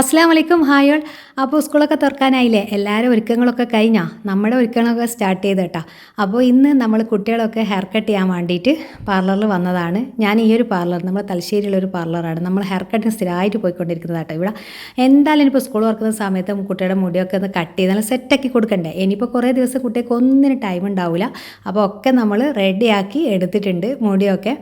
അസ്സാം വലൈക്കും ഹായോൾ അപ്പോൾ സ്കൂളൊക്കെ തുറക്കാനായില്ലേ? എല്ലാവരും ഒരുക്കങ്ങളൊക്കെ കഴിഞ്ഞാൽ നമ്മുടെ ഒരുക്കങ്ങളൊക്കെ സ്റ്റാർട്ട് ചെയ്ത് കേട്ടോ. അപ്പോൾ ഇന്ന് നമ്മൾ കുട്ടികളൊക്കെ ഹെയർ കട്ട് ചെയ്യാൻ വേണ്ടിയിട്ട് പാർലറിൽ വന്നതാണ്. ഞാൻ ഈ ഒരു പാർലർ നമ്മൾ തലശ്ശേരിയിലൊരു പാർലറാണ് നമ്മൾ ഹെയർ കട്ടിന് സ്ഥിരമായിട്ട് പോയിക്കൊണ്ടിരിക്കുന്നത് കേട്ടോ ഇവിടെ. എന്തായാലും ഇപ്പോൾ സ്കൂൾ തുറക്കുന്ന സമയത്ത് കുട്ടിയുടെ മുടിയൊക്കെ ഒന്ന് കട്ട് ചെയ്ത് നല്ല സെറ്റാക്കി കൊടുക്കണ്ടേ? ഇനിയിപ്പോൾ കുറേ ദിവസം കുട്ടികൾക്ക് ഒന്നിന് ടൈം ഉണ്ടാവില്ല. അപ്പോൾ ഒക്കെ നമ്മൾ റെഡിയാക്കി എടുത്തിട്ടുണ്ട് മുടിയൊക്കെ.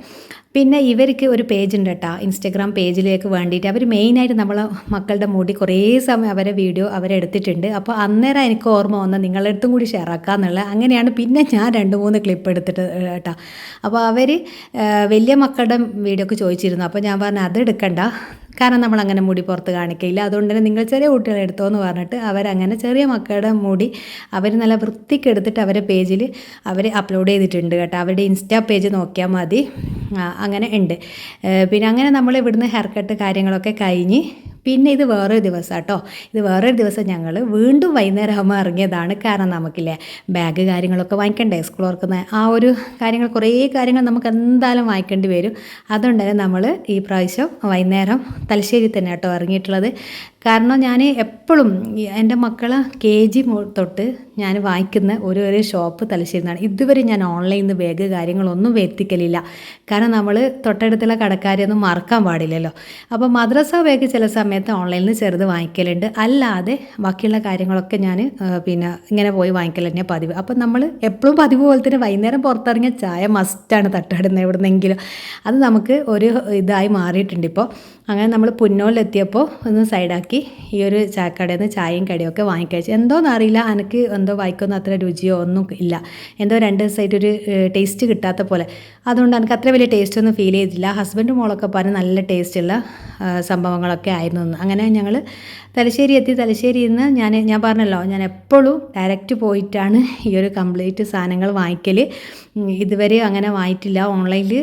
പിന്നെ ഇവർക്ക് ഒരു പേജ് ഉണ്ട് കേട്ടോ ഇൻസ്റ്റഗ്രാം പേജിലേക്ക് വേണ്ടിയിട്ട്. അവർ മെയിനായിട്ട് നമ്മളെ മക്കളുടെ മുടി കുറേ സമയം അവരെ വീഡിയോ അവരെടുത്തിട്ടുണ്ട് അപ്പോൾ അന്നേരം എനിക്ക് ഓർമ്മ വന്ന നിങ്ങളുടെ അടുത്തും കൂടി ഷെയർ ആക്കാമെന്നുള്ള അങ്ങനെയാണ് പിന്നെ ഞാൻ രണ്ട് മൂന്ന് ക്ലിപ്പ് എടുത്തിട്ട് കേട്ടോ അപ്പോൾ അവർ വലിയ മക്കളുടെ വീഡിയോ ഒക്കെ ചോദിച്ചിരുന്നു. അപ്പോൾ ഞാൻ പറഞ്ഞു അത് എടുക്കണ്ട. കാരണം നമ്മൾ അങ്ങനെ മുടി പുറത്ത് കാണിക്കില്ല അതുകൊണ്ട് തന്നെ നിങ്ങൾ ചെറിയ കുട്ടികളെ എടുത്തോ എന്ന് പറഞ്ഞിട്ട് അവരങ്ങനെ ചെറിയ മക്കളുടെ മുടി അവർ നല്ല വൃത്തിക്ക് എടുത്തിട്ട് അവരെ പേജിൽ അവർ അപ്ലോഡ് ചെയ്തിട്ടുണ്ട് കേട്ടോ. അവരുടെ ഇൻസ്റ്റാ പേജ് നോക്കിയാൽ മതി. അങ്ങനെ ഉണ്ട്. പിന്നെ അങ്ങനെ നമ്മൾ ഇവിടുന്ന് ഹെയർ കട്ട് കാര്യങ്ങളൊക്കെ കഴിഞ്ഞ് പിന്നെ ഇത് വേറൊരു ദിവസം കേട്ടോ. ഇത് വേറൊരു ദിവസം ഞങ്ങൾ വീണ്ടും വൈകുന്നേരം ആകുമ്പോൾ ഇറങ്ങിയതാണ് കാരണം നമുക്കില്ലേ ബാഗ് കാര്യങ്ങളൊക്കെ വാങ്ങിക്കണ്ടേ സ്കൂൾ ഓർക്കുന്ന ആ ഒരു കാര്യങ്ങൾ കുറേ കാര്യങ്ങൾ നമുക്ക് എന്തായാലും വാങ്ങിക്കേണ്ടി വരും. അതുകൊണ്ട് തന്നെ നമ്മൾ ഈ പ്രാവശ്യം വൈകുന്നേരം തലശ്ശേരി തന്നെ കേട്ടോ ഇറങ്ങിയിട്ടുള്ളത്. കാരണം ഞാൻ എപ്പോഴും എന്റെ മക്കളെ കെ ജി തൊട്ട് ഞാൻ വാങ്ങിക്കുന്ന ഒരു ഒരു ഷോപ്പ് തലശ്ശേരിന്നാണ് ഇതുവരെ ഞാൻ ഓൺലൈനിൽ നിന്ന് ബാഗ് കാര്യങ്ങളൊന്നും വരുത്തിക്കലില്ല. കാരണം നമ്മൾ തൊട്ടടുത്തുള്ള കടക്കാരെയൊന്നും മറക്കാൻ പാടില്ലല്ലോ. അപ്പോൾ മദ്രസ ബാഗ് ചില സമയത്ത് ഓൺലൈനിൽ നിന്ന് ചെറുത് വാങ്ങിക്കലുണ്ട്. അല്ലാതെ ബാക്കിയുള്ള കാര്യങ്ങളൊക്കെ ഞാൻ പിന്നെ ഇങ്ങനെ പോയി വാങ്ങിക്കൽ തന്നെ പതിവ്. അപ്പം നമ്മൾ എപ്പോഴും പതിവ് പോലെ തന്നെ വൈകുന്നേരം പുറത്തിറങ്ങിയ ചായ മസ്റ്റാണ് തട്ടാടുന്നത് എവിടുന്നെങ്കിലും. അത് നമുക്ക് ഒരു ഇതായി മാറിയിട്ടുണ്ട് ഇപ്പോൾ അങ്ങനെ നമ്മൾ പുന്നോലെത്തിയപ്പോൾ ഒന്ന് സൈഡാക്കി ഈ ഒരു ചായക്കടയിൽ നിന്ന് ചായയും കടിയൊക്കെ വാങ്ങിക്കഴിച്ചു. എന്തോന്ന് അറിയില്ല. എനിക്ക് എന്തോ വായിക്കൊന്നും അത്ര രുചിയോ ഒന്നും ഇല്ല. എന്തോ രണ്ട് ദിവസമായിട്ട് ഒരു ടേസ്റ്റ് കിട്ടാത്ത പോലെ. അതുകൊണ്ട് എനിക്ക് അത്ര വലിയ ടേസ്റ്റ് ഒന്നും ഫീൽ ചെയ്തില്ല ഹസ്ബൻഡ് മോളൊക്കെ പറഞ്ഞ് നല്ല ടേസ്റ്റുള്ള സംഭവങ്ങളൊക്കെ ആയിരുന്നു. എന്ന്. അങ്ങനെ ഞങ്ങൾ തലശ്ശേരി എത്തി. തലശ്ശേരിയിൽ നിന്ന് ഞാൻ ഞാൻ പറഞ്ഞല്ലോ ഞാൻ എപ്പോഴും ഡയറക്റ്റ് പോയിട്ടാണ് ഈ ഒരു കംപ്ലീറ്റ് സാധനങ്ങൾ വാങ്ങിക്കൽ ഇതുവരെ അങ്ങനെ വാങ്ങിയിട്ടില്ല. ഓൺലൈനിൽ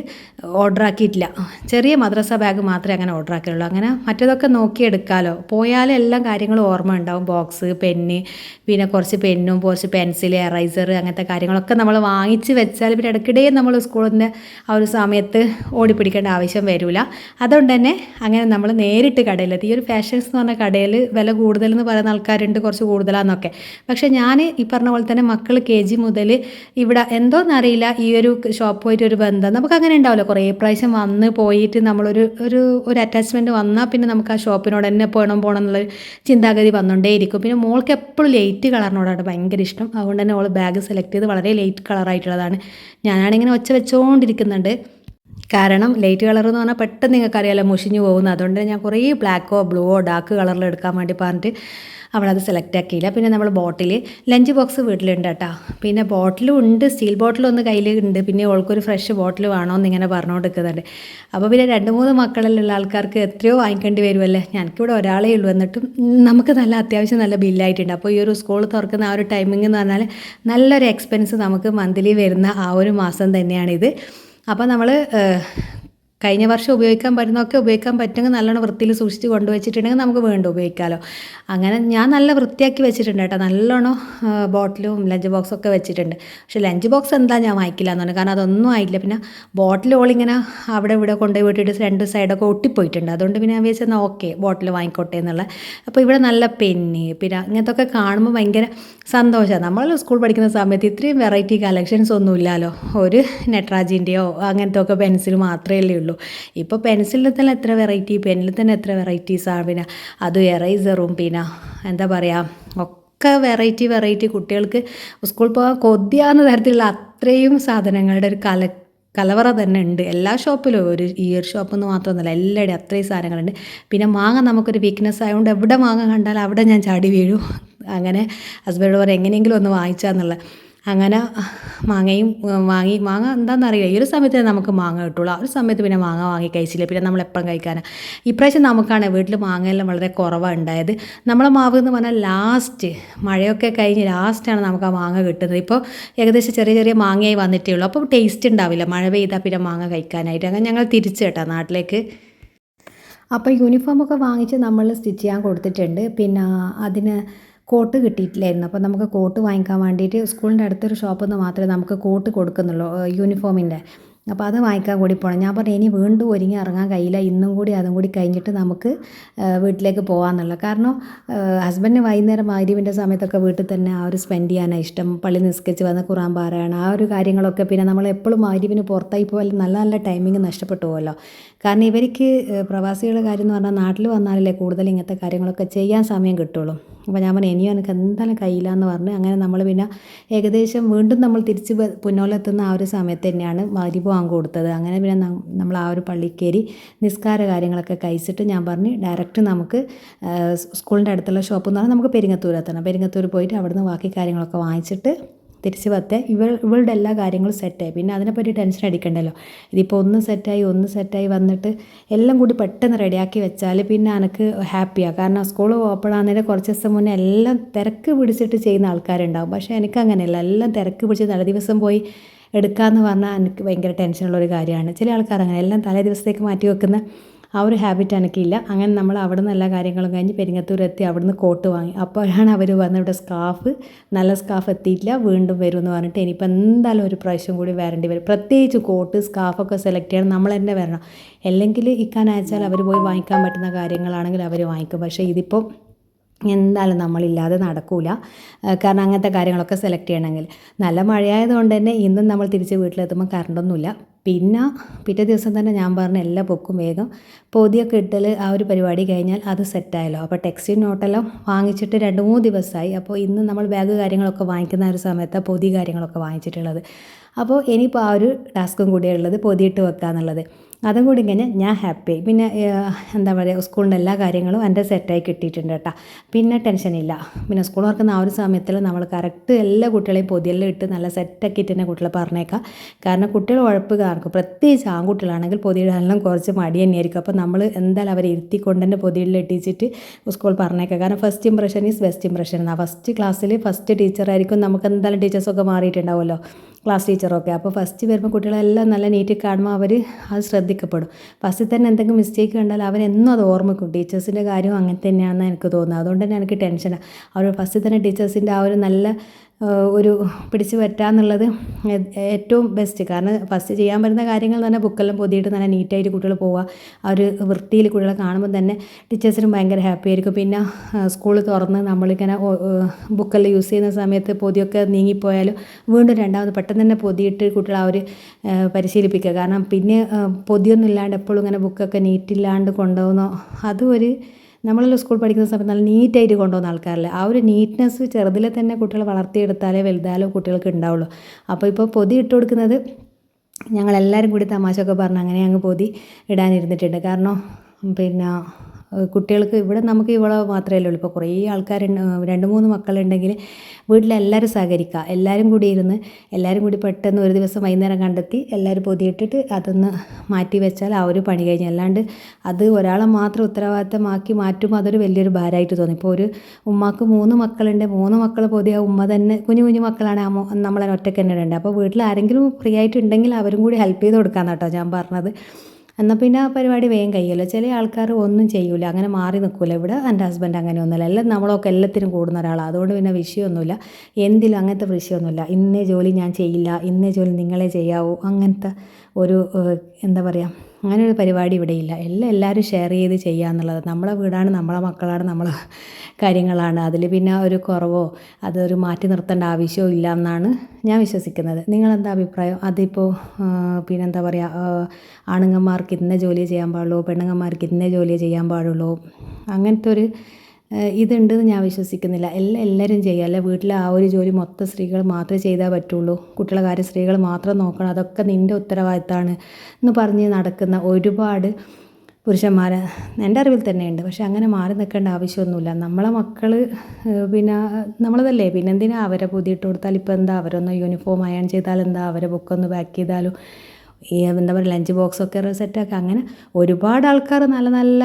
ഓർഡർ ആക്കിയിട്ടില്ല. ചെറിയ മദ്രസ ബാഗ് മാത്രമേ അങ്ങനെ ഓർഡർ ആക്കിയുള്ളൂ അങ്ങനെ മറ്റേതൊക്കെ നോക്കിയെടുക്കാമല്ലോ പോയാലും എല്ലാ കാര്യങ്ങളും ഓർമ്മ ഉണ്ടാവും. ബോക്സ് പെന്ന് പിന്നെ കുറച്ച് പെന്നും കുറച്ച് പെൻസിൽ എറൈസർ അങ്ങനത്തെ കാര്യങ്ങളൊക്കെ നമ്മൾ വാങ്ങിച്ച് വെച്ചാൽ പിന്നെ ഇടയ്ക്കിടെ നമ്മൾ നിന്ന് ആ ഒരു സമയത്ത് ഓടിപ്പിടിക്കേണ്ട ആവശ്യം വരില്ല അതുകൊണ്ട് തന്നെ അങ്ങനെ നമ്മൾ നേരിട്ട് കടയിലെത്തി. ഈ ഒരു ഫാഷൻസ് എന്ന് പറഞ്ഞ കടയിൽ വില കൂടുതലെന്ന് പറയുന്ന ആൾക്കാരുണ്ട് കുറച്ച് കൂടുതലാണെന്നൊക്കെ പക്ഷേ ഞാൻ ഈ പറഞ്ഞ പോലെ തന്നെ മക്കൾ കെ ജി മുതൽ ഇവിടെ എന്തോന്നറിയില്ല ഈ ഒരു ഷോപ്പ് പോയിട്ട് ഒരു ബന്ധം. നമുക്ക് അങ്ങനെ ഉണ്ടാവില്ല. കുറേ പ്രാവശ്യം വന്ന് പോയിട്ട് നമ്മളൊരു ഒരു ഒരു അറ്റാച്ച്മെന്റ് വന്നാൽ പിന്നെ നമുക്ക് ആ ഷോപ്പിനോട് തന്നെ പോകണം പോകണം എന്നുള്ള ചിന്താഗതി വന്നുകൊണ്ടേയിരിക്കും പിന്നെ മോൾക്ക് എപ്പോഴും ലൈറ്റ് കളറിനോടാണ് ഭയങ്കര ഇഷ്ടം. അതുകൊണ്ട് തന്നെ അവൾ ബാഗ് സെലക്ട് ചെയ്ത് വളരെ ലൈറ്റ് കളറായിട്ടുള്ളതാണ് ഞാനാണിങ്ങനെ ഒച്ച വെച്ചുകൊണ്ടിരിക്കുന്നുണ്ട് കാരണം ലൈറ്റ് കളർ എന്ന് പറഞ്ഞാൽ പെട്ടെന്ന് നിങ്ങൾക്ക് അറിയാലോ മുഷിഞ്ഞു പോകുന്നത്. അതുകൊണ്ട് ഞാൻ കുറേ ബ്ലാക്കോ ബ്ലൂവോ ഡാർക്ക് കളറിൽ എടുക്കാൻ വേണ്ടി പറഞ്ഞിട്ട് അവളത് സെലക്ട് ആക്കിയില്ല. പിന്നെ നമ്മൾ ബോട്ടിൽ ലഞ്ച് ബോക്സ് വീട്ടിലുണ്ട് കേട്ടോ. പിന്നെ ബോട്ടിലും ഉണ്ട് സ്റ്റീൽ ബോട്ടിലും ഒന്ന് കയ്യിലുണ്ട്. പിന്നെ ഓൾക്കൊരു ഫ്രഷ് ബോട്ടിൽ വേണമെന്ന് ഇങ്ങനെ പറഞ്ഞുകൊണ്ടിരിക്കുന്നുണ്ട്. അപ്പോൾ പിന്നെ രണ്ട് മൂന്ന് മക്കളിലുള്ള ആൾക്കാർക്ക് എത്രയോ വാങ്ങിക്കേണ്ടി വരുമല്ലേ ഞങ്ങൾക്കിവിടെ ഒരാളേ ഉള്ളൂ. എന്നിട്ടും നമുക്ക് നല്ല അത്യാവശ്യം നല്ല ബില്ലായിട്ടുണ്ട് അപ്പോൾ ഈ ഒരു സ്കൂൾ തുറക്കുന്ന ആ ഒരു ടൈമിംഗ് എന്ന് പറഞ്ഞാൽ നല്ലൊരു എക്സ്പെൻസ് നമുക്ക് മന്ത്ലി വരുന്ന ആ ഒരു മാസം തന്നെയാണിത്. അപ്പോൾ നമ്മൾ കഴിഞ്ഞ വർഷം ഉപയോഗിക്കാൻ പറ്റുന്നതൊക്കെ ഉപയോഗിക്കാൻ പറ്റുമെങ്കിൽ നല്ലോണം വൃത്തിയിൽ സൂക്ഷിച്ച് കൊണ്ടുവച്ചിട്ടുണ്ടെങ്കിൽ നമുക്ക് വീണ്ടും ഉപയോഗിക്കാമല്ലോ അങ്ങനെ ഞാൻ നല്ല വൃത്തിയാക്കി വെച്ചിട്ടുണ്ട് കേട്ടോ. നല്ലോണം ബോട്ടിലും ലഞ്ച് ബോക്സും ഒക്കെ വെച്ചിട്ടുണ്ട്. പക്ഷേ ലഞ്ച് ബോക്സ് എന്താ ഞാൻ വായിക്കില്ല എന്ന് കാരണം അതൊന്നും ആയില്ല. പിന്നെ ബോട്ടിൽ ഓളിങ്ങനെ അവിടെ ഇവിടെ കൊണ്ടുപോയി വിട്ടിട്ട് രണ്ട് സൈഡൊക്കെ ഒട്ടിപ്പോയിട്ടുണ്ട്. അതുകൊണ്ട് പിന്നെ ഞാൻ വിചാരിച്ചെന്നാൽ ഓക്കെ ബോട്ടിൽ വാങ്ങിക്കോട്ടെ എന്നുള്ള. അപ്പോൾ ഇവിടെ നല്ല പെന്ന് പിന്നെ ഇങ്ങനത്തെ ഒക്കെ കാണുമ്പോൾ ഭയങ്കര സന്തോഷമാണ്. നമ്മൾ സ്കൂൾ പഠിക്കുന്ന സമയത്ത് ഇത്രയും വെറൈറ്റി കളക്ഷൻസ് ഒന്നും ഇല്ലാലോ ഒരു നെട്രാജിന്റെയോ അങ്ങനത്തെ ഒക്കെ പെൻസിൽ മാത്രമേ ഉള്ളൂ. ഇപ്പോൾ പെൻസിലിൽ തന്നെ എത്ര വെറൈറ്റി പെന്നിൽ തന്നെ എത്ര വെറൈറ്റീസാണ് പിന്നെ അത് എറൈസറും പിന്നെ എന്താ പറയുക ഒക്കെ വെറൈറ്റി വെറൈറ്റി കുട്ടികൾക്ക് സ്കൂളിൽ പോകാൻ കൊതിയാവുന്ന തരത്തിലുള്ള അത്രയും സാധനങ്ങളുടെ ഒരു കല കലവറ തന്നെ ഉണ്ട്. എല്ലാ ഷോപ്പിലും ഒരു ഈ ഒരു ഷോപ്പ് എന്ന് മാത്രമൊന്നുമല്ല എല്ലായിടും അത്രയും സാധനങ്ങളുണ്ട്. പിന്നെ മാങ്ങ നമുക്കൊരു വീക്ക്നെസ് ആയതുകൊണ്ട് എവിടെ മാങ്ങ കണ്ടാൽ അവിടെ ഞാൻ ചാടി വീഴും. അങ്ങനെ ഹസ്ബൻഡ് പറയും എങ്ങനെയെങ്കിലും ഒന്ന് വാങ്ങിച്ചാന്നുള്ള അങ്ങനെ മാങ്ങയും വാങ്ങി മാങ്ങ എന്താണെന്നറിയില്ല ഈ ഒരു സമയത്ത് നമുക്ക് മാങ്ങ കിട്ടുള്ളൂ. ആ ഒരു സമയത്ത് പിന്നെ മാങ്ങ വാങ്ങി കഴിച്ചില്ല. പിന്നെ നമ്മൾ എപ്പോഴും കഴിക്കാനാണ് ഇപ്രാവശ്യം നമുക്കാണ് വീട്ടിൽ മാങ്ങയെല്ലാം വളരെ കുറവാണ് ഉണ്ടായത്. നമ്മളെ മാവ് എന്ന് പറഞ്ഞാൽ ലാസ്റ്റ് മഴയൊക്കെ കഴിഞ്ഞ് ലാസ്റ്റാണ് നമുക്ക് ആ മാങ്ങ കിട്ടുന്നത്. ഇപ്പോൾ ഏകദേശം ചെറിയ ചെറിയ മാങ്ങയായി വന്നിട്ടേ ഉള്ളൂ. അപ്പോൾ ടേസ്റ്റ് ഉണ്ടാവില്ല. മഴ പെയ്താൽ പിന്നെ മാങ്ങ കഴിക്കാനായിട്ട്. അങ്ങനെ ഞങ്ങൾ തിരിച്ചു കേട്ടോ നാട്ടിലേക്ക്. അപ്പോൾ യൂണിഫോമൊക്കെ വാങ്ങിച്ച് നമ്മൾ സ്റ്റിച്ച് ചെയ്യാൻ കൊടുത്തിട്ടുണ്ട്. പിന്നെ അതിന് കോട്ട് കിട്ടിയിട്ടില്ലായിരുന്നു. അപ്പോൾ നമുക്ക് കോട്ട് വാങ്ങിക്കാൻ വേണ്ടിയിട്ട് സ്കൂളിന്റെ അടുത്തൊരു ഷോപ്പിൽ നിന്ന് മാത്രമേ നമുക്ക് കോട്ട് കൊടുക്കുന്നുള്ളൂ യൂണിഫോമിന്റെ അപ്പോൾ അത് വാങ്ങിക്കാൻ കൂടി പോകണം ഞാൻ പറഞ്ഞു ഇനി വീണ്ടും ഒരുങ്ങി ഇറങ്ങാൻ കഴിയില്ല. ഇന്നും കൂടി അതും കൂടി കഴിഞ്ഞിട്ട് നമുക്ക് വീട്ടിലേക്ക് പോകാമെന്നുള്ള കാരണം ഹസ്ബൻഡിന് വൈകുന്നേരം മാരിവിന്റെ സമയത്തൊക്കെ വീട്ടിൽ തന്നെ ആ ഒരു സ്പെൻഡ് ചെയ്യാനാണ് ഇഷ്ടം. പള്ളി നിസ്കരിച്ച് വന്ന് ഖുറാൻ പാരായണം ആ ഒരു കാര്യങ്ങളൊക്കെ പിന്നെ നമ്മൾ എപ്പോഴും മാരിവിന് പുറത്തായി പോയാൽ നല്ല നല്ല ടൈമിങ് നഷ്ടപ്പെട്ടു പോകുമല്ലോ കാരണം ഇവർക്ക് പ്രവാസികളുടെ കാര്യം എന്ന് പറഞ്ഞാൽ നാട്ടിൽ വന്നാലല്ലേ കൂടുതൽ ഇങ്ങനത്തെ കാര്യങ്ങളൊക്കെ ചെയ്യാൻ സമയം കിട്ടുള്ളൂ. അപ്പോൾ ഞാൻ പറഞ്ഞു ഇനിയും എനിക്ക് എന്തായാലും കഴിയില്ല എന്ന് പറഞ്ഞ്. അങ്ങനെ നമ്മൾ പിന്നെ ഏകദേശം വീണ്ടും നമ്മൾ തിരിച്ച് പുന്നോലെത്തുന്ന ആ ഒരു സമയത്ത് തന്നെയാണ് മരിപ്പ് പോകാൻ കൊടുത്തത്. അങ്ങനെ പിന്നെ നമ്മൾ ആ ഒരു പള്ളി കയറി നിസ്കാര കാര്യങ്ങളൊക്കെ കഴിച്ചിട്ട് ഞാൻ പറഞ്ഞ് ഡയറക്റ്റ് നമുക്ക് സ്കൂളിന്റെ അടുത്തുള്ള ഷോപ്പ് എന്ന് പറഞ്ഞാൽ നമുക്ക് പെരിങ്ങത്തൂർ എത്തണം പെരിങ്ങത്തൂർ പോയിട്ട് അവിടുന്ന് ബാക്കി കാര്യങ്ങളൊക്കെ വാങ്ങിച്ചിട്ട് തിരിച്ച് പത്ത് ഇവൾ ഇവളുടെ എല്ലാ കാര്യങ്ങളും സെറ്റായി പിന്നെ അതിനെപ്പറ്റി ടെൻഷൻ അടിക്കണ്ടല്ലോ. ഇതിപ്പോൾ ഒന്ന് സെറ്റായി ഒന്ന് സെറ്റായി വന്നിട്ട് എല്ലാം കൂടി പെട്ടെന്ന് റെഡിയാക്കി വെച്ചാൽ പിന്നെ എനിക്ക് ഹാപ്പിയാണ് കാരണം സ്കൂൾ ഓപ്പൺ ആകുന്നതിന് കുറച്ച് ദിവസം മുന്നേ എല്ലാം തിരക്ക് പിടിച്ചിട്ട് ചെയ്യുന്ന ആൾക്കാരുണ്ടാവും. പക്ഷേ എനിക്ക് അങ്ങനെയല്ല. എല്ലാം തിരക്ക് പിടിച്ച് തലേ ദിവസം പോയി എടുക്കാമെന്ന് പറഞ്ഞാൽ എനിക്ക് ഭയങ്കര ടെൻഷനുള്ള ഒരു കാര്യമാണ്. ചില ആൾക്കാർ അങ്ങനെ. എല്ലാം തലേ ദിവസത്തേക്ക് മാറ്റി വെക്കുന്ന ആ ഒരു ഹാബിറ്റ് എനിക്കില്ല. അങ്ങനെ നമ്മൾ അവിടെ നിന്ന് എല്ലാ കാര്യങ്ങളും കഴിഞ്ഞ് പെരിങ്ങത്തൂർ എത്തി നിന്ന് കോട്ട് വാങ്ങി. അപ്പോഴാണ് അവർ വന്ന് ഇവിടെ സ്കാഫ് നല്ല സ്കാഫ് എത്തിയിട്ടില്ല വീണ്ടും വരും എന്ന് പറഞ്ഞിട്ട് ഇനിയിപ്പോൾ എന്തായാലും ഒരു പ്രാവശ്യം കൂടി വരേണ്ടി വരും. പ്രത്യേകിച്ച് കോട്ട് സ്കാഫൊക്കെ സെലക്ട് ചെയ്യണം നമ്മൾ തന്നെ വരണം. അല്ലെങ്കിൽ ഇക്കാൻ അയച്ചാൽ അവർ പോയി വാങ്ങിക്കാൻ പറ്റുന്ന കാര്യങ്ങളാണെങ്കിൽ അവർ വാങ്ങിക്കും. പക്ഷേ ഇതിപ്പോൾ എന്തായാലും നമ്മളില്ലാതെ നടക്കൂല. കാരണം അങ്ങനത്തെ കാര്യങ്ങളൊക്കെ സെലക്ട് ചെയ്യണമെങ്കിൽ. നല്ല മഴയായതുകൊണ്ട് തന്നെ ഇന്നും നമ്മൾ തിരിച്ച് വീട്ടിലെത്തുമ്പോൾ കറണ്ടൊന്നുമില്ല. പിന്നെ പിറ്റേ ദിവസം തന്നെ ഞാൻ പറഞ്ഞ എല്ലാ ബുക്കും വേഗം പൊതിയൊക്കെ ഇട്ടൽ ആ ഒരു പരിപാടി കഴിഞ്ഞാൽ അത് സെറ്റായല്ലോ അപ്പോൾ ടെക്സ്റ്റ് നോട്ടെല്ലാം വാങ്ങിച്ചിട്ട് രണ്ട് മൂന്ന് ദിവസമായി. അപ്പോൾ ഇന്ന് നമ്മൾ ബാഗ് കാര്യങ്ങളൊക്കെ വാങ്ങിക്കുന്ന ഒരു സമയത്താണ് പൊതി കാര്യങ്ങളൊക്കെ വാങ്ങിച്ചിട്ടുള്ളത്. അപ്പോൾ ഇനിയിപ്പോൾ ആ ഒരു ടാസ്കും കൂടിയുള്ളത് പൊതിയിട്ട് വെക്കുക എന്നുള്ളത് അതും കൂടി കഴിഞ്ഞാൽ ഞാൻ ഹാപ്പി പിന്നെ എന്താ പറയുക സ്കൂളിന്റെ എല്ലാ കാര്യങ്ങളും എന്റെ സെറ്റായി കിട്ടിയിട്ടുണ്ട് കേട്ടോ. പിന്നെ ടെൻഷനില്ല പിന്നെ സ്കൂൾ തുറക്കുന്ന ആ ഒരു സമയത്തിൽ നമ്മൾ കറക്റ്റ് എല്ലാ കുട്ടികളെയും പൊതിയെല്ലാം ഇട്ട് നല്ല സെറ്റാക്കിയിട്ട് തന്നെ കുട്ടികളെ പറഞ്ഞേക്കാം. കാരണം കുട്ടികൾ ഉഴപ്പ് കാർക്കും പ്രത്യേകിച്ച് ആൺകുട്ടികളാണെങ്കിൽ പൊതിയിടാനെല്ലാം കുറച്ച് മടി തന്നെയായിരിക്കും. അപ്പോൾ നമ്മൾ എന്തായാലും അവരെ ഇരുത്തിക്കൊണ്ട് തന്നെ പൊതിയിലെ ഇട്ടിച്ചിട്ട് സ്കൂൾ പറഞ്ഞേക്കാം. കാരണം first impression is best impression എന്നാണ് ഫസ്റ്റ് ക്ലാസ്സിൽ ഫസ്റ്റ് ടീച്ചറായിരിക്കും നമുക്ക് എന്തായാലും ടീച്ചേഴ്സൊക്കെ മാറിയിട്ടുണ്ടാവുമല്ലോ. ക്ലാസ് ടീച്ചറൊക്കെ അപ്പോൾ ഫസ്റ്റ് വരുമ്പോൾ കുട്ടികളെല്ലാം നല്ല നീറ്റ് കാണുമ്പോൾ അവർ അത് ശ്രദ്ധിക്കപ്പെടും. ഫസ്റ്റിൽ തന്നെ എന്തെങ്കിലും മിസ്റ്റേക്ക് കണ്ടാൽ അവരെന്നും അത് ഓർമ്മിക്കും. ടീച്ചേഴ്സിന്റെ കാര്യം അങ്ങനെ തന്നെയാണെന്ന് എനിക്ക് തോന്നുന്നത്. അതുകൊണ്ട് തന്നെ എനിക്ക് ടെൻഷനാണ് അവർ ഫസ്റ്റിൽ തന്നെ ടീച്ചേഴ്സിന്റെ ആ ഒരു നല്ല ഒരു പിടിച്ചു പറ്റാന്നുള്ളത് ഏറ്റവും ബെസ്റ്റ് കാരണം ഫസ്റ്റ് ചെയ്യാൻ പറ്റുന്ന കാര്യങ്ങൾ തന്നെ ബുക്കെല്ലാം പൊതിയിട്ട് നല്ല നീറ്റായിട്ട് കുട്ടികൾ പോവുക. ആ ഒരു വൃത്തിയിൽ കുട്ടികളെ കാണുമ്പോൾ തന്നെ ടീച്ചേഴ്സിനും ഭയങ്കര ഹാപ്പി ആയിരിക്കും. പിന്നെ സ്കൂൾ തുറന്ന് നമ്മളിങ്ങനെ ബുക്കെല്ലാം യൂസ് ചെയ്യുന്ന സമയത്ത് പൊതിയൊക്കെ നീങ്ങിപ്പോയാലും വീണ്ടും രണ്ടാമത് പെട്ടെന്ന് തന്നെ പൊതിയിട്ട് കുട്ടികളെ ആ ഒരു പരിശീലിപ്പിക്കുക. കാരണം പിന്നെ പൊതിയൊന്നും ഇല്ലാണ്ട് എപ്പോഴും ഇങ്ങനെ ബുക്കൊക്കെ നീറ്റില്ലാണ്ട് കൊണ്ടുപോകുന്നോ അതും ഒരു നമ്മളെല്ലാം സ്കൂൾ പഠിക്കുന്ന സമയത്ത് നല്ല നീറ്റായിട്ട് കൊണ്ടുപോകുന്ന ആൾക്കാരല്ലേ. ആ ഒരു നീറ്റ്നെസ് ചെറുതിലെ തന്നെ കുട്ടികളെ വളർത്തിയെടുത്താലേ വലുതാലോ കുട്ടികൾക്ക് ഉണ്ടാവുള്ളൂ. അപ്പോൾ ഇപ്പോൾ പൊതി ഇട്ട് കൊടുക്കുന്നത് ഞങ്ങളെല്ലാവരും കൂടി തമാശ ഒക്കെ പറഞ്ഞ് അങ്ങനെ അങ്ങ് പൊതി ഇടാനിരുന്നിട്ടുണ്ട്. കാരണം പിന്നെ കുട്ടികൾക്ക് ഇവിടെ നമുക്ക് ഇവിടെ മാത്രമേ ഉള്ളൂ. ഇപ്പോൾ കുറേ ആൾക്കാർ രണ്ട് മൂന്ന് മക്കളുണ്ടെങ്കിൽ വീട്ടിലെല്ലാവരും സഹകരിക്കുക എല്ലാവരും കൂടി ഇരുന്ന് എല്ലാവരും കൂടി പെട്ടെന്ന് ഒരു ദിവസം വൈകുന്നേരം കണ്ടെത്തി എല്ലാവരും പൊതിയിട്ടിട്ട് അതൊന്ന് മാറ്റി വെച്ചാൽ ആ ഒരു പണി കഴിഞ്ഞു. അല്ലാണ്ട് അത് ഒരാളെ മാത്രം ഉത്തരവാദിത്തമാക്കി മാറ്റുമ്പോൾ അതൊരു വലിയൊരു ഭാരമായിട്ട് തോന്നി. ഇപ്പോൾ ഒരു ഉമ്മാക്ക് മൂന്ന് മക്കളുണ്ട് മൂന്ന് മക്കൾ പൊതിയ ഉമ്മ തന്നെ കുഞ്ഞു കുഞ്ഞു മക്കളാണ് അമ്മ നമ്മളെ ഒറ്റയ്ക്ക് തന്നെ ഇടേണ്ടത്. അപ്പോൾ വീട്ടിൽ ആരെങ്കിലും ഫ്രീ ആയിട്ടുണ്ടെങ്കിൽ അവരും കൂടി ഹെൽപ്പ് ചെയ്ത് കൊടുക്കാം കേട്ടോ ഞാൻ പറഞ്ഞത്. എന്നാൽ പിന്നെ ആ പരിപാടി വേഗം കഴിയുമല്ലോ. ചില ആൾക്കാർ ഒന്നും ചെയ്യൂല. അങ്ങനെ മാറി നിൽക്കില്ല ഇവിടെ എന്റെ ഹസ്ബൻഡ് അങ്ങനെ ഒന്നുമില്ല. എല്ലാം നമ്മളൊക്കെ എല്ലാത്തിനും കൂടുന്ന ഒരാളാണ് അതുകൊണ്ട് പിന്നെ വിഷയമൊന്നുമില്ല. എന്തിലും അങ്ങനത്തെ വിഷയമൊന്നുമില്ല. ഇന്നേ ജോലി ഞാൻ ചെയ്യില്ല. ഇന്നേ ജോലി നിങ്ങളെ ചെയ്യാവൂ. അങ്ങനത്തെ ഒരു എന്താ പറയുക അങ്ങനെ ഒരു പരിപാടി ഇവിടെ ഇല്ല എല്ലാം എല്ലാവരും ഷെയർ ചെയ്ത് ചെയ്യുക എന്നുള്ളത് നമ്മളെ വീടാണ് നമ്മളെ മക്കളാണ് നമ്മളെ കാര്യങ്ങളാണ്. അതിൽ പിന്നെ ഒരു കുറവോ അതൊരു മാറ്റി നിർത്തേണ്ട ആവശ്യമോ ഇല്ല എന്നാണ് ഞാൻ വിശ്വസിക്കുന്നത്. നിങ്ങളെന്താ അഭിപ്രായം? അതിപ്പോൾ പിന്നെന്താ പറയുക ആണുങ്ങന്മാർക്ക് ഇന്ന ജോലി ചെയ്യാൻ പാടുള്ളൂ പെണ്ണുങ്ങന്മാർക്ക് ഇന്ന ജോലി ചെയ്യാൻ പാടുള്ളൂ അങ്ങനത്തെ ഒരു ഇതുണ്ടെന്ന് ഞാൻ വിശ്വസിക്കുന്നില്ല. എല്ലാം എല്ലാവരും ചെയ്യുക. അല്ലെ വീട്ടിലെ ആ ഒരു ജോലി മൊത്തം സ്ത്രീകൾ മാത്രമേ ചെയ്താൽ പറ്റുള്ളൂ. കുട്ടികളെ കാര്യം സ്ത്രീകൾ മാത്രം നോക്കണം. അതൊക്കെ നിന്റെ ഉത്തരവാദിത്തമാണ് എന്ന് പറഞ്ഞ് നടക്കുന്ന ഒരുപാട് പുരുഷന്മാർ എന്റെ അറിവിൽ തന്നെയുണ്ട്. പക്ഷെ അങ്ങനെ മാറി നിൽക്കേണ്ട ആവശ്യമൊന്നുമില്ല. നമ്മളെ മക്കൾ പിന്നെ നമ്മളതല്ലേ? പിന്നെ എന്തിനാ അവരെ പുതിയിട്ട് കൊടുത്താൽ ഇപ്പോൾ എന്താ? അവരൊന്ന് യൂണിഫോം അയൺ ചെയ്താൽ എന്താ? അവരെ ബുക്കൊന്ന് പാക്ക് ചെയ്താലും? ഈ എന്താ പറയുക ലഞ്ച് ബോക്സൊക്കെ സെറ്റാക്കുക. അങ്ങനെ ഒരുപാട് ആൾക്കാർ നല്ല നല്ല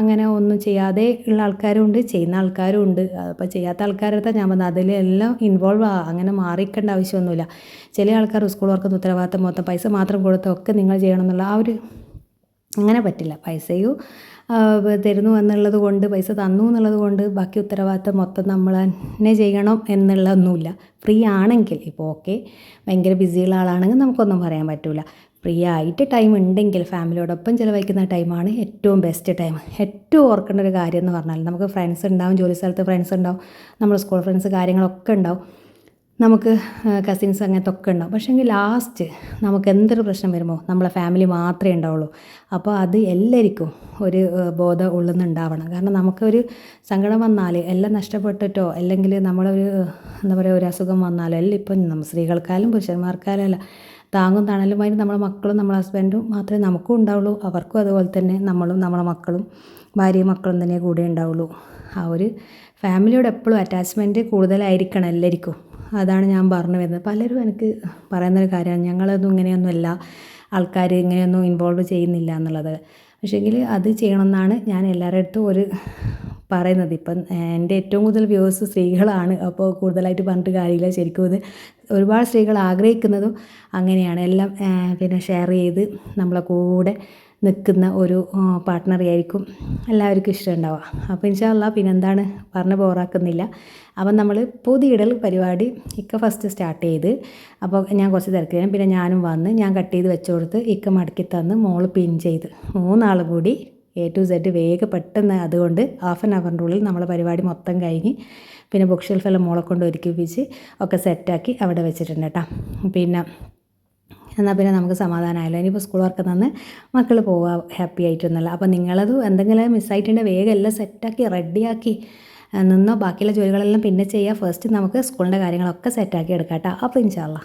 അങ്ങനെ ഒന്നും ചെയ്യാതെ ഉള്ള ആൾക്കാരും ഉണ്ട് ചെയ്യുന്ന ആൾക്കാരും ഉണ്ട്. അപ്പോൾ ചെയ്യാത്ത ആൾക്കാരുടെ ഞാൻ പറഞ്ഞത്. അതിലെല്ലാം ഇൻവോൾവ് ആ അങ്ങനെ മാറിക്കേണ്ട ആവശ്യമൊന്നുമില്ല. ചില ആൾക്കാർ സ്കൂൾ വർക്കുന്ന ഉത്തരവാദിത്തം മൊത്തം പൈസ മാത്രം കൊടുത്തൊക്കെ നിങ്ങൾ ചെയ്യണം എന്നുള്ള ആ ഒരു അങ്ങനെ പറ്റില്ല. പൈസയും തരുന്നു എന്നുള്ളത് കൊണ്ട് പൈസ തന്നു എന്നുള്ളത് കൊണ്ട് ബാക്കി ഉത്തരവാദിത്തം മൊത്തം നമ്മൾ തന്നെ ചെയ്യണം എന്നുള്ളതൊന്നുമില്ല ഫ്രീ ആണെങ്കിൽ ഇപ്പോൾ ഓക്കെ ഭയങ്കര ബിസിയുള്ള ആളാണെങ്കിൽ നമുക്കൊന്നും പറയാൻ പറ്റില്ല ഫ്രീ ആയിട്ട് ടൈം ഉണ്ടെങ്കിൽ ഫാമിലിയോടൊപ്പം ചിലവഴിക്കുന്ന ടൈമാണ് ഏറ്റവും ബെസ്റ്റ് ടൈം ഏറ്റവും ഓർക്കേണ്ട ഒരു കാര്യം എന്ന് പറഞ്ഞാൽ നമുക്ക് ഫ്രണ്ട്സ് ഉണ്ടാവും ജോലി സ്ഥലത്ത് ഫ്രണ്ട്സ് ഉണ്ടാവും നമ്മൾ സ്കൂൾ ഫ്രണ്ട്സ് കാര്യങ്ങളൊക്കെ ഉണ്ടാവും. നമുക്ക് കസിൻസ് അങ്ങനത്തെ ഒക്കെ ഉണ്ടാവും. പക്ഷേങ്കിൽ ലാസ്റ്റ് നമുക്ക് എന്തൊരു പ്രശ്നം വരുമോ? നമ്മളെ ഫാമിലി മാത്രമേ ഉണ്ടാവുള്ളൂ. അപ്പോൾ അത് എല്ലാവർക്കും ഒരു ബോധം ഉള്ളുന്നുണ്ടാവണം. കാരണം നമുക്കൊരു സങ്കടം വന്നാൽ എല്ലാം നഷ്ടപ്പെട്ടിട്ടോ അല്ലെങ്കിൽ നമ്മളൊരു എന്താ പറയുക ഒരു അസുഖം വന്നാലോ എല്ലാം ഇപ്പം സ്ത്രീകൾക്കായാലും പുരുഷന്മാർക്കായാലും അല്ല. താങ്ങും തണലുമായി നമ്മളെ മക്കളും നമ്മളെ ഹസ്ബൻഡും മാത്രമേ നമുക്കും ഉണ്ടാവുള്ളൂ. അവർക്കും അതുപോലെ തന്നെ നമ്മളും നമ്മളെ മക്കളും ഭാര്യയും മക്കളും തന്നെ കൂടെ ഉണ്ടാവുള്ളൂ. ആ ഒരു ഫാമിലിയോട് എപ്പോഴും അറ്റാച്ച്മെന്റ് കൂടുതലായിരിക്കണം എല്ലാവർക്കും അതാണ് ഞാൻ പറഞ്ഞു വരുന്നത്. പലരും എനിക്ക് പറയുന്നൊരു കാര്യമാണ്. ഞങ്ങളതൊന്നും ഇങ്ങനെയൊന്നുമല്ല. ആൾക്കാർ ഇങ്ങനെയൊന്നും ഇൻവോൾവ് ചെയ്യുന്നില്ല എന്നുള്ളത്. പക്ഷേങ്കിൽ അത് ചെയ്യണമെന്നാണ് ഞാൻ എല്ലാവരുടെ അടുത്തും ഒരു പറയുന്നത്. ഇപ്പം എന്റെ ഏറ്റവും കൂടുതൽ വ്യൂവേഴ്സ് സ്ത്രീകളാണ്. അപ്പോൾ കൂടുതലായിട്ട് പറഞ്ഞിട്ട് കാര്യമില്ല ശരിക്കും ഇത്. ഒരുപാട് സ്ത്രീകൾ ആഗ്രഹിക്കുന്നതും അങ്ങനെയാണ്. എല്ലാം പിന്നെ ഷെയർ ചെയ്ത് നമ്മളെ കൂടെ നിൽക്കുന്ന ഒരു പാർട്ട്ണറെ ആയിരിക്കും എല്ലാവർക്കും ഇഷ്ടമുണ്ടാവുക. അപ്പോൾ ഇൻഷാല്ല പിന്നെന്താണ് പറഞ്ഞ് ബോറാക്കുന്നില്ല. അപ്പം നമ്മൾ പൊതിയിടൽ പരിപാടി ഇക്ക ഫസ്റ്റ് സ്റ്റാർട്ട് ചെയ്ത് അപ്പോൾ ഞാൻ കുറച്ച് തിരക്കിലും പിന്നെ ഞാനും വന്ന് ഞാൻ കട്ട് ചെയ്ത് വെച്ചു കൊടുത്ത് ഇക്ക മടക്കി തന്ന് മോൾ പിൻ ചെയ്ത്. മൂന്നാളും കൂടി എ ടു സെഡ് വേഗം പെട്ടെന്ന് അതുകൊണ്ട് ഹാഫ് ആൻ അവറിന്റെ ഉള്ളിൽ നമ്മളെ പരിപാടി മൊത്തം കഴിഞ്ഞ് പിന്നെ ബുക്ക് ഷെൽഫെല്ലാം മോളെ കൊണ്ട് ഒരുക്കിപ്പിച്ച് ഒക്കെ സെറ്റാക്കി അവിടെ വെച്ചിട്ടുണ്ട് കേട്ടോ പിന്നെ എന്നാൽ പിന്നെ നമുക്ക് സമാധാനമായല്ലോ. ഇനിയിപ്പോൾ സ്കൂൾ വർക്ക് തന്ന് മക്കൾ പോവുക ഹാപ്പി ആയിട്ടൊന്നുമല്ല അപ്പോൾ നിങ്ങളത് എന്തെങ്കിലും മിസ്സായിട്ടുണ്ടെങ്കിൽ വേഗം എല്ലാം സെറ്റാക്കി റെഡിയാക്കി നിന്നോ? ബാക്കിയുള്ള ജോലികളെല്ലാം പിന്നെ ചെയ്യുക ഫസ്റ്റ് നമുക്ക് സ്കൂളിന്റെ കാര്യങ്ങളൊക്കെ സെറ്റാക്കി എടുക്കാം കേട്ടോ അപ്പോൾ ഇൻഷാല്ല